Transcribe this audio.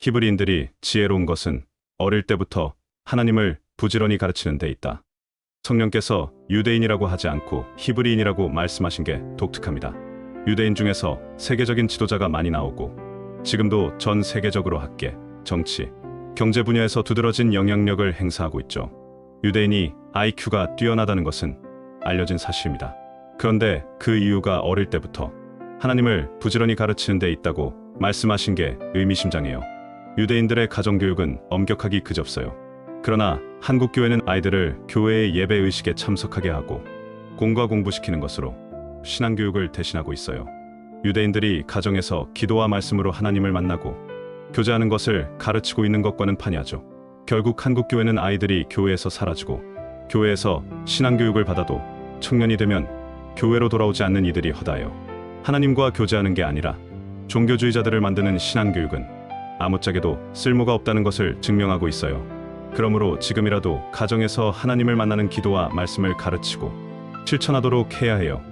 히브리인들이 지혜로운 것은 어릴 때부터 하나님을 부지런히 가르치는 데 있다. 성령께서 유대인이라고 하지 않고 히브리인이라고 말씀하신 게 독특합니다. 유대인 중에서 세계적인 지도자가 많이 나오고 지금도 전 세계적으로 학계, 정치, 경제 분야에서 두드러진 영향력을 행사하고 있죠. 유대인이 IQ가 뛰어나다는 것은 알려진 사실입니다. 그런데 그 이유가 어릴 때부터 하나님을 부지런히 가르치는 데 있다고 말씀하신 게 의미심장해요. 유대인들의 가정교육은 엄격하기 그접서요. 그러나 한국 교회는 아이들을 교회의 예배 의식에 참석하게 하고 공과 공부시키는 것으로 신앙 교육을 대신하고 있어요. 유대인들이 가정에서 기도와 말씀으로 하나님을 만나고 교제하는 것을 가르치고 있는 것과는 판이하죠. 결국 한국 교회는 아이들이 교회에서 사라지고 교회에서 신앙 교육을 받아도 청년이 되면 교회로 돌아오지 않는 이들이 허다해요. 하나님과 교제하는 게 아니라 종교주의자들을 만드는 신앙 교육은 아무짝에도 쓸모가 없다는 것을 증명하고 있어요. 그러므로 지금이라도 가정에서 하나님을 만나는 기도와 말씀을 가르치고 실천하도록 해야 해요.